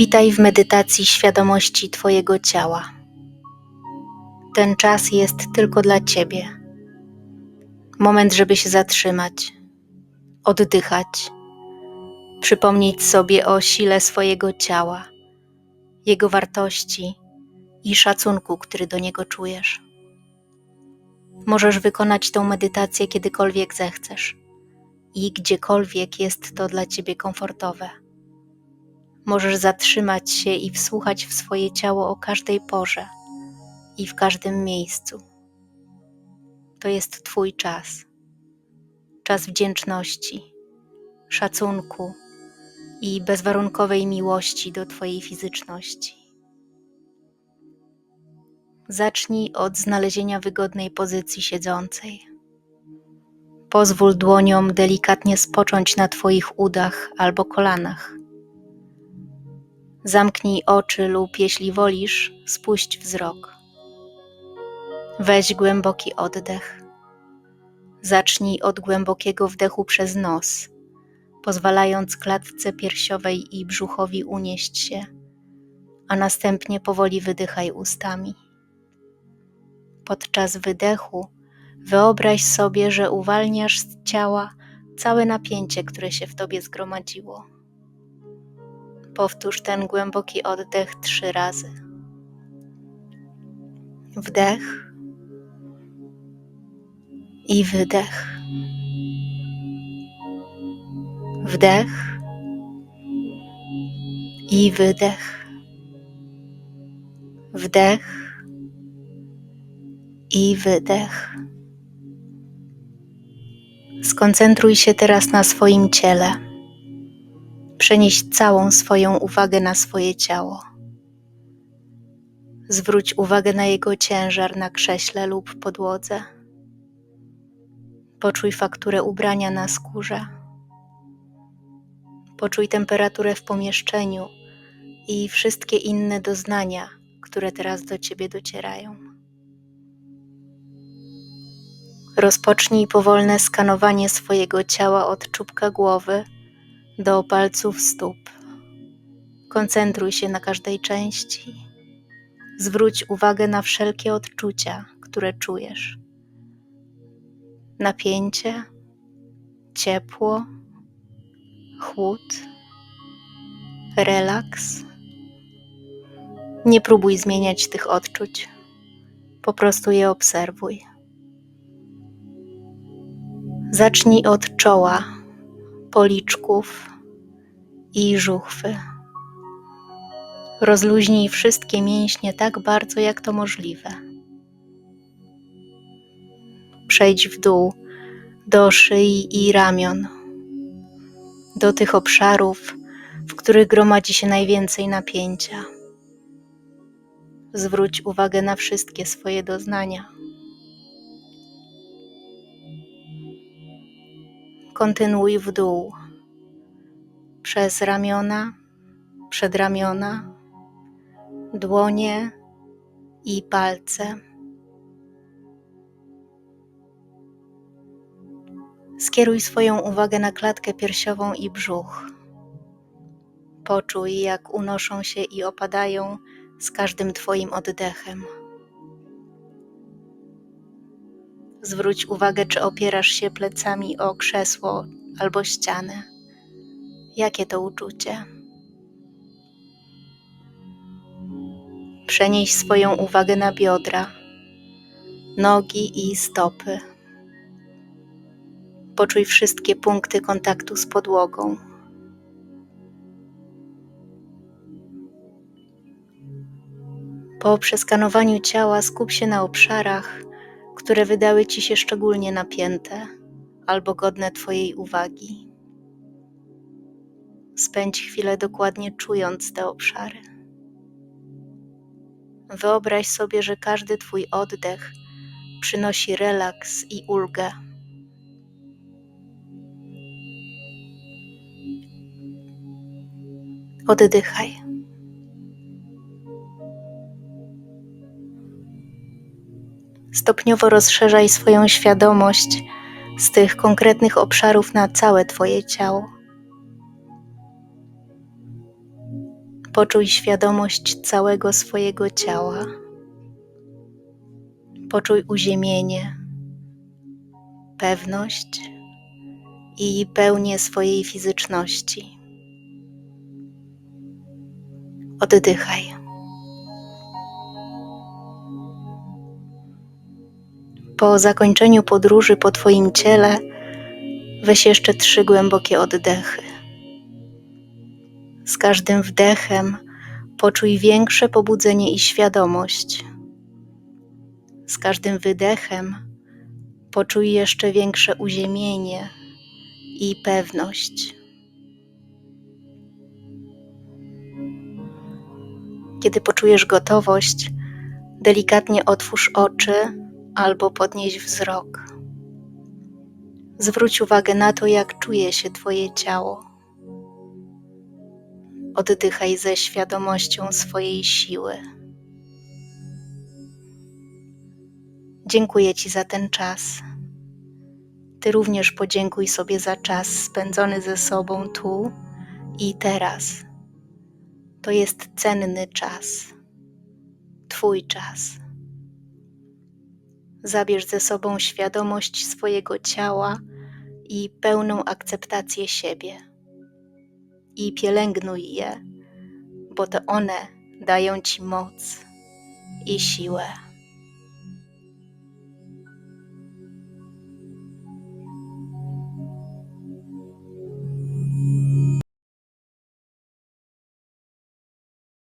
Witaj w medytacji świadomości Twojego ciała. Ten czas jest tylko dla Ciebie. Moment, żeby się zatrzymać, oddychać, przypomnieć sobie o sile swojego ciała, jego wartości i szacunku, który do niego czujesz. Możesz wykonać tę medytację kiedykolwiek zechcesz i gdziekolwiek jest to dla Ciebie komfortowe. Możesz zatrzymać się i wsłuchać w swoje ciało o każdej porze i w każdym miejscu. To jest Twój czas. Czas wdzięczności, szacunku i bezwarunkowej miłości do Twojej fizyczności. Zacznij od znalezienia wygodnej pozycji siedzącej. Pozwól dłoniom delikatnie spocząć na Twoich udach albo kolanach. Zamknij oczy lub jeśli wolisz, spuść wzrok. Weź głęboki oddech. Zacznij od głębokiego wdechu przez nos, pozwalając klatce piersiowej i brzuchowi unieść się, a następnie powoli wydychaj ustami. Podczas wydechu wyobraź sobie, że uwalniasz z ciała całe napięcie, które się w tobie zgromadziło. Powtórz ten głęboki oddech trzy razy. Wdech i wydech. Wdech i wydech. Wdech i wydech. Skoncentruj się teraz na swoim ciele. Przenieś całą swoją uwagę na swoje ciało. Zwróć uwagę na jego ciężar na krześle lub podłodze. Poczuj fakturę ubrania na skórze. Poczuj temperaturę w pomieszczeniu i wszystkie inne doznania, które teraz do ciebie docierają. Rozpocznij powolne skanowanie swojego ciała od czubka głowy do palców stóp. Koncentruj się na każdej części. Zwróć uwagę na wszelkie odczucia, które czujesz. Napięcie, ciepło, chłód, relaks. Nie próbuj zmieniać tych odczuć, po prostu je obserwuj. Zacznij od czoła, policzków i żuchwy. Rozluźnij wszystkie mięśnie tak bardzo, jak to możliwe. Przejdź w dół do szyi i ramion, do tych obszarów, w których gromadzi się najwięcej napięcia. Zwróć uwagę na wszystkie swoje doznania. Kontynuuj w dół, przez ramiona, przedramiona, dłonie i palce. Skieruj swoją uwagę na klatkę piersiową i brzuch. Poczuj, jak unoszą się i opadają z każdym Twoim oddechem. Zwróć uwagę, czy opierasz się plecami o krzesło albo ścianę. Jakie to uczucie? Przenieś swoją uwagę na biodra, nogi i stopy. Poczuj wszystkie punkty kontaktu z podłogą. Po przeskanowaniu ciała skup się na obszarach, które wydały ci się szczególnie napięte albo godne Twojej uwagi. Spędź chwilę dokładnie czując te obszary. Wyobraź sobie, że każdy Twój oddech przynosi relaks i ulgę. Oddychaj. Stopniowo rozszerzaj swoją świadomość z tych konkretnych obszarów na całe Twoje ciało. Poczuj świadomość całego swojego ciała. Poczuj uziemienie, pewność i pełnię swojej fizyczności. Oddychaj. Po zakończeniu podróży po Twoim ciele, weź jeszcze trzy głębokie oddechy. Z każdym wdechem poczuj większe pobudzenie i świadomość. Z każdym wydechem poczuj jeszcze większe uziemienie i pewność. Kiedy poczujesz gotowość, delikatnie otwórz oczy albo podnieś wzrok. Zwróć uwagę na to, jak czuje się Twoje ciało. Oddychaj ze świadomością swojej siły. Dziękuję Ci za ten czas. Ty również podziękuj sobie za czas spędzony ze sobą tu i teraz. To jest cenny czas, Twój czas. Zabierz ze sobą świadomość swojego ciała i pełną akceptację siebie. I pielęgnuj je, bo to one dają Ci moc i siłę.